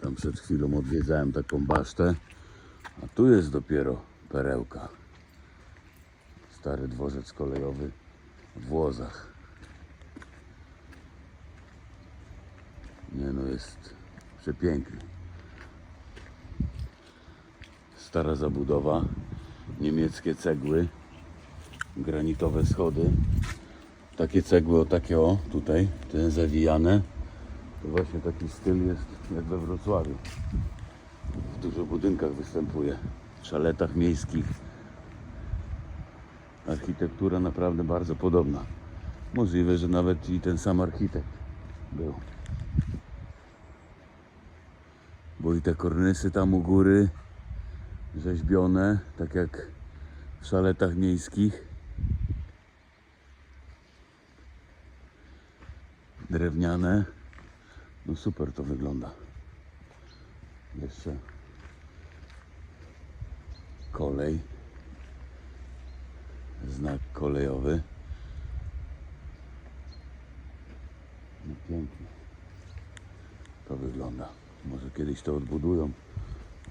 Tam przed chwilą odwiedzałem taką basztę, a tu jest dopiero perełka. Stary dworzec kolejowy w Włozach. Nie no, jest przepiękny. Stara zabudowa, niemieckie cegły, granitowe schody. Takie cegły o takie o, tutaj, te zawijane. To właśnie taki styl jest jak we Wrocławiu. W dużo budynkach występuje, w szaletach miejskich. Architektura naprawdę bardzo podobna. Możliwe, że nawet i ten sam architekt był. Bo i te kornysy tam u góry rzeźbione, tak jak w szaletach miejskich. Drewniane. No super to wygląda. Jeszcze kolej. Znak kolejowy. No pięknie. To wygląda. Może kiedyś to odbudują,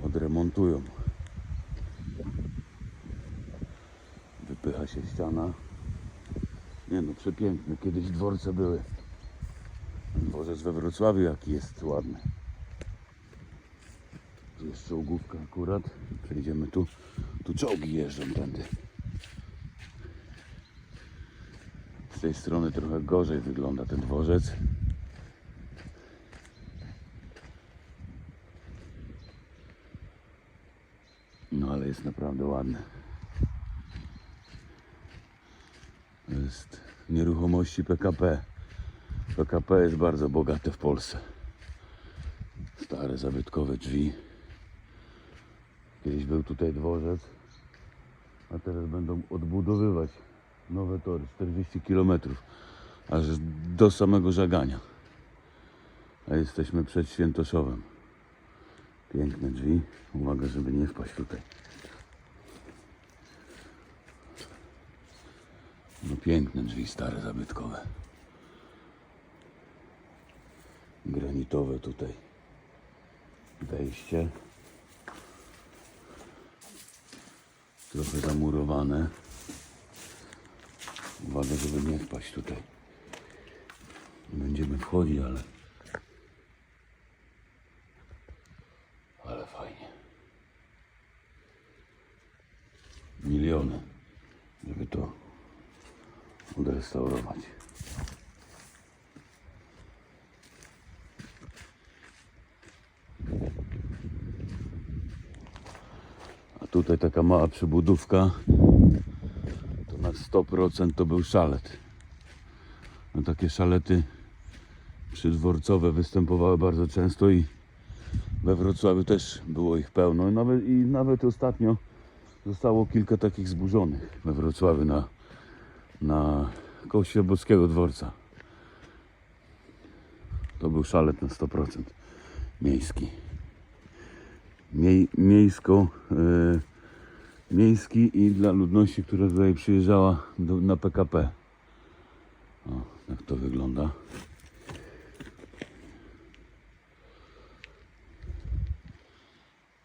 odremontują. Wypycha się ściana. Nie no, przepiękne. Kiedyś dworce były. Dworzec we Wrocławiu jaki jest ładny. Tu jest czołgówka akurat. Przejdziemy tu. Tu czołgi jeżdżą tędy. Z tej strony trochę gorzej wygląda ten dworzec. No ale jest naprawdę ładny. To jest nieruchomości PKP. PKP jest bardzo bogate w Polsce. Stare zabytkowe drzwi. Kiedyś był tutaj dworzec, a teraz będą odbudowywać nowe tory, 40 km, aż do samego żagania. A jesteśmy przed Świętoszowem. Piękne drzwi. Uwaga, żeby nie wpaść tutaj. No piękne drzwi stare, zabytkowe. Granitowe tutaj wejście. Trochę zamurowane. Uwaga, żeby nie wpaść tutaj. Będziemy wchodzić, ale... Ale fajnie. Miliony, żeby to odrestaurować. Tutaj taka mała przybudówka. To na 100% to był szalet. No takie szalety przydworcowe występowały bardzo często i we Wrocławiu też było ich pełno. Nawet, I nawet ostatnio zostało kilka takich zburzonych we Wrocławiu na, na koło dworca. To był szalet na 100% miejski. Miej, miejsko, e, miejski i dla ludności, która tutaj przyjeżdżała do, na PKP. O, tak to wygląda.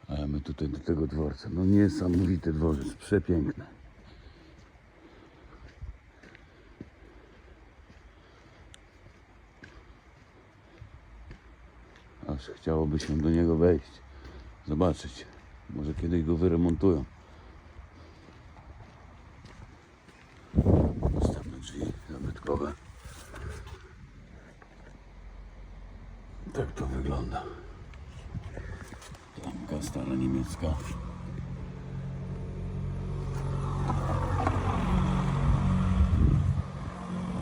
A my tutaj do tego dworca. No niesamowity dworzec, przepiękny. Aż chciałoby się do niego wejść, zobaczyć. Może kiedyś go wyremontują. Następne drzwi zabytkowe. Tak to wygląda. Klamka stara niemiecka.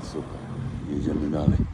Super. Jedziemy dalej.